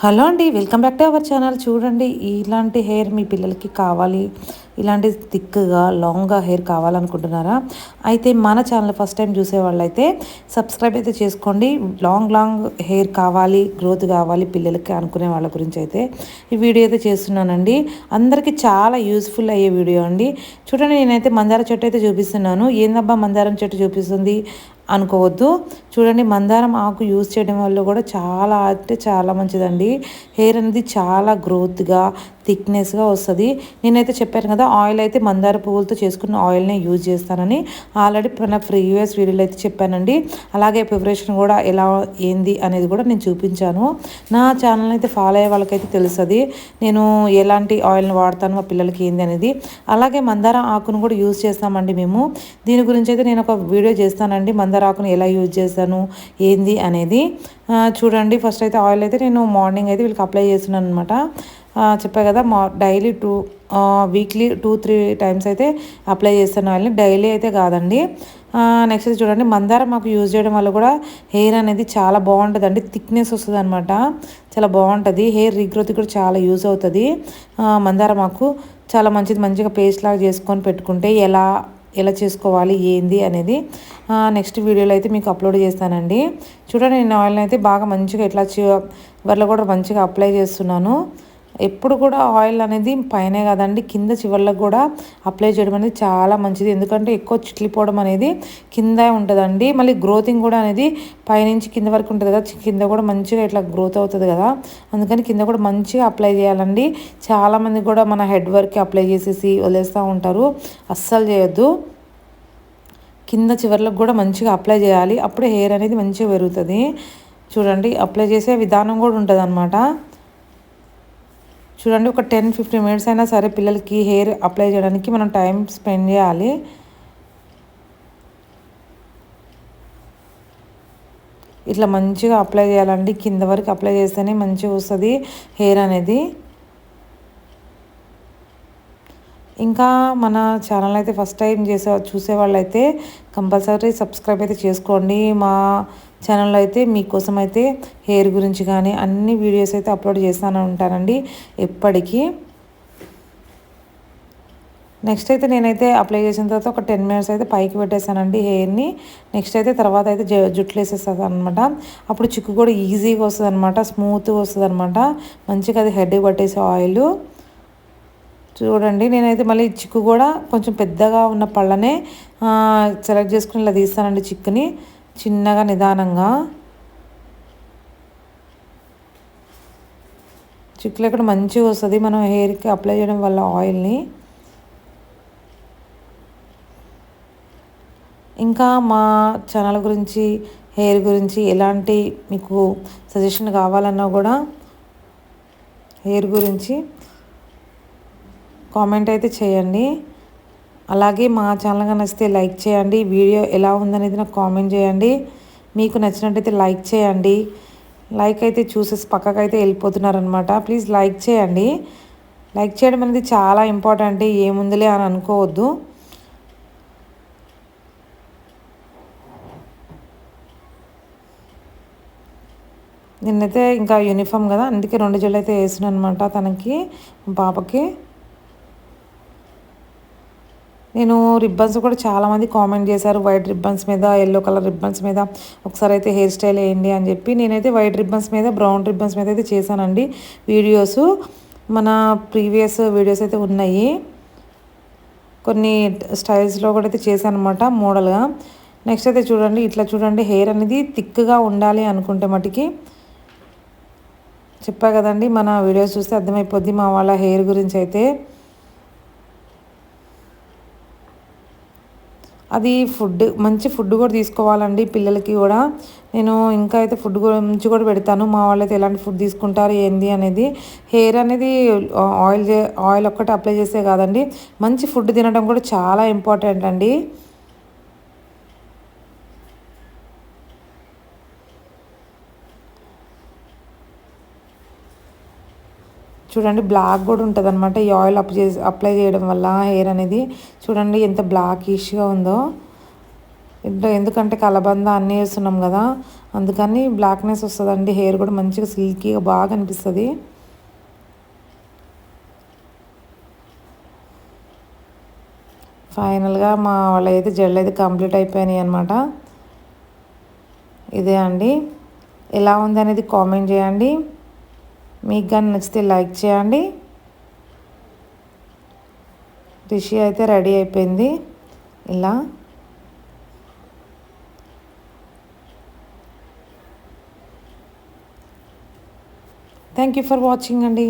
Hello అండి welcome back to our channel. చూడండి ఇలాంటి హెయిర్ మీ పిల్లలకి కావాలి ఇలాంటి థిక్గా లాంగ్గా హెయిర్ కావాలనుకుంటున్నారా? అయితే మన ఛానల్ ఫస్ట్ టైం చూసే వాళ్ళైతే సబ్స్క్రైబ్ అయితే చేసుకోండి. లాంగ్ లాంగ్ హెయిర్ కావాలి గ్రోత్ కావాలి పిల్లలకి అనుకునే వాళ్ళ గురించి అయితే ఈ వీడియో అయితే చేస్తున్నానండి. అందరికీ చాలా యూస్ఫుల్ అయ్యే వీడియో అండి. చూడండి నేనైతే మందార చెట్టు అయితే చూపిస్తున్నాను. ఏందబ్బా మందారం చెట్టు చూపిస్తుంది? అనుకోవద్దు. చూడండి మందారం ఆకు యూజ్ చేయడం వల్ల కూడా చాలా అంటే చాలా మంచిదండి. హెయిర్ అనేది చాలా గ్రోత్గా థిక్నెస్గా వస్తుంది. నేనైతే చెప్పాను కదా ఆయిల్ అయితే మందార పువ్వులతో చేసుకున్న ఆయిల్నే యూజ్ చేస్తానని. ఆల్రెడీ నా ప్రీవియస్ వీడియోలో అయితే చెప్పానండి. అలాగే ప్రిపరేషన్ కూడా ఎలా ఏంది అనేది కూడా నేను చూపించాను. నా ఛానల్ అయితే ఫాలో అయ్యే వాళ్ళకైతే తెలుస్తుంది. నేను ఎలాంటి ఆయిల్ని వాడతాను మా పిల్లలకి ఏంది అనేది. అలాగే మందార ఆకును కూడా యూజ్ చేస్తామండి మేము. దీని గురించి అయితే నేను ఒక వీడియో చేస్తానండి. మందార ఆకును ఎలా యూజ్ చేస్తాను ఏంది అనేది. చూడండి. ఫస్ట్ అయితే ఆయిల్ అయితే నేను మార్నింగ్ అయితే వీళ్ళకి అప్లై చేస్తున్నాను అనమాట చెప్పా కదా మా daily two weekly two three times అయితే అప్లై చేస్తాను ఆయిల్ని డైలీ అయితే కాదండి. నెక్స్ట్ చూడండి మందారం మాకు యూజ్ చేయడం వల్ల కూడా హెయిర్ అనేది చాలా బాగుంటుంది అండి థిక్నెస్ వస్తుంది అనమాట చాలా బాగుంటుంది. హెయిర్ రీగ్రోత్ కూడా చాలా యూజ్ అవుతుంది. మందారం మాకు చాలా మంచిది. మంచిగా పేస్ట్ లాగా చేసుకొని పెట్టుకుంటే ఎలా ఎలా చేసుకోవాలి ఏంది అనేది నెక్స్ట్ వీడియోలో అయితే మీకు అప్లోడ్ చేస్తానండి. చూడండి నేను ఆయిల్ని అయితే బాగా మంచిగా ఎట్లా వల్ల కూడా మంచిగా అప్లై చేస్తున్నాను. ఎప్పుడు కూడా ఆయిల్ అనేది పైనే కదండి కింద చివర్లకు కూడా అప్లై చేయడం అనేది చాలా మంచిది. ఎందుకంటే ఎక్కువ చిట్లిపోవడం అనేది కింద ఉంటుందండి. మళ్ళీ గ్రోతింగ్ కూడా అనేది పైనుంచి కింద వరకు ఉంటుంది కదా కింద కూడా మంచిగా ఇట్లా గ్రోత్ అవుతుంది కదా. అందుకని కింద కూడా మంచిగా అప్లై చేయాలండి. చాలామంది కూడా మన హెడ్ వర్క్కి అప్లై చేసేసి వదిలేస్తూ ఉంటారు. అస్సలు చేయొద్దు. కింద చివర్లకు కూడా మంచిగా అప్లై చేయాలి. అప్పుడే హెయిర్ అనేది మంచిగా పెరుగుతుంది. చూడండి అప్లై చేసే విధానం కూడా ఉంటుంది చూడండి ఒక టెన్ ఫిఫ్టీన్ మినిట్స్ అయినా సరే పిల్లలకి హెయిర్ అప్లై చేయడానికి మనం టైం స్పెండ్ చేయాలి. ఇట్లా మంచిగా అప్లై చేయాలండి. కింద వరకు అప్లై చేస్తేనే మంచిగా వస్తుంది హెయిర్ అనేది. ఇంకా మన ఛానల్ అయితే ఫస్ట్ టైం చేసే చూసేవాళ్ళు అయితే కంపల్సరీ సబ్స్క్రైబ్ అయితే చేసుకోండి. మా ఛానల్లో అయితే మీకోసం అయితే హెయిర్ గురించి కానీ అన్ని వీడియోస్ అయితే అప్లోడ్ చేస్తూనే ఉంటానండి ఎప్పటికీ. నెక్స్ట్ అయితే నేనైతే అప్లై చేసిన తర్వాత ఒక టెన్ మినిట్స్ అయితే పైకి పెట్టేశానండి హెయిర్ని. నెక్స్ట్ అయితే తర్వాత అయితే జుట్లు వేసేస్తుంది అనమాట అప్పుడు చిక్కు కూడా ఈజీగా వస్తుంది అనమాట స్మూత్గా వస్తుంది అనమాట మంచిగా అది హెడ్ పట్టేసే ఆయిల్. చూడండి నేనైతే మళ్ళీ చిక్కు కూడా కొంచెం పెద్దగా ఉన్న పళ్ళనే సెలెక్ట్ చేసుకుని ఇలా తీస్తానండి చిక్కుని. చిన్నగా నిదానంగా. చిక్కులు ఇక్కడ మంచిగా వస్తుంది. మనం హెయిర్కి అప్లై చేయడం వల్ల ఆయిల్ని. ఇంకా మా ఛానల్ గురించి హెయిర్ గురించి ఎలాంటి మీకు సజెషన్ కావాలన్నా కూడా హెయిర్ గురించి కామెంట్ అయితే చేయండి. అలాగే మా ఛానల్ నచ్చితే లైక్ చేయండి. వీడియో ఎలా ఉందనేది నాకు కామెంట్ చేయండి. మీకు నచ్చినట్టయితే లైక్ చేయండి. లైక్ అయితే చూసేసి పక్కకైతే వెళ్ళిపోతున్నారనమాట ప్లీజ్ లైక్ చేయండి. లైక్ చేయడం అనేది చాలా ఇంపార్టెంట్ ఏముందిలే అని అనుకోవద్దు. నిన్నైతే ఇంకా యూనిఫామ్ కదా అందుకే రెండు జల్లు అయితే వేసిన అనమాట తనకి పాపకి. నేను రిబ్బన్స్ కూడా చాలామంది కామెంట్ చేశారు వైట్ రిబ్బన్స్ మీద ఎల్లో కలర్ రిబ్బన్స్ మీద ఒకసారి అయితే హెయిర్ స్టైల్ వేయండి అని చెప్పి. నేనైతే వైట్ రిబ్బన్స్ మీద బ్రౌన్ రిబ్బన్స్ మీద అయితే చేశానండి వీడియోస్ మన ప్రీవియస్ వీడియోస్ అయితే ఉన్నాయి. కొన్ని స్టైల్స్లో కూడా అయితే చేశాను అనమాట మోడల్గా నెక్స్ట్ అయితే చూడండి ఇట్లా చూడండి హెయిర్ అనేది థిక్గా ఉండాలి అనుకుంటే మటుకి. చెప్పా కదండి మన వీడియోస్ చూస్తే అర్థమైపోద్ది మా వాళ్ళ హెయిర్ గురించి అయితే. అది ఫుడ్ మంచి ఫుడ్ కూడా తీసుకోవాలండి పిల్లలకి కూడా. నేను ఇంకా అయితే ఫుడ్ గురించి కూడా పెడతాను. మా వాళ్ళైతే ఎలాంటి ఫుడ్ తీసుకుంటారు ఏంది అనేది. హెయిర్ అనేది ఆయిల్ ఆయిల్ ఒక్కటి అప్లై చేసే కాదండి. మంచి ఫుడ్ తినడం కూడా చాలా ఇంపార్టెంట్ అండి. చూడండి బ్లాక్ కూడా ఉంటుంది అనమాట ఈ ఆయిల్ అప్ చేసి అప్లై చేయడం వల్ల హెయిర్ అనేది చూడండి ఎంత బ్లాకిష్గా ఉందో. ఎందుకంటే కలబంద అన్నీ వేస్తున్నాం కదా అందుకని బ్లాక్నెస్ వస్తుందండి. హెయిర్ కూడా మంచిగా సిల్కీగా బాగా అనిపిస్తుంది. ఫైనల్గా మా వాళ్ళైతే జెల్ అయితే కంప్లీట్ అయిపోయినాయి అనమాట ఇదే అండి. ఎలా ఉంది అనేది కామెంట్ చేయండి. మీకు కానీ నచ్చితే లైక్ చేయండి. రిషి అయితే రెడీ అయిపోయింది. ఇలా. థ్యాంక్ యూ ఫర్ వాచింగ్ అండి.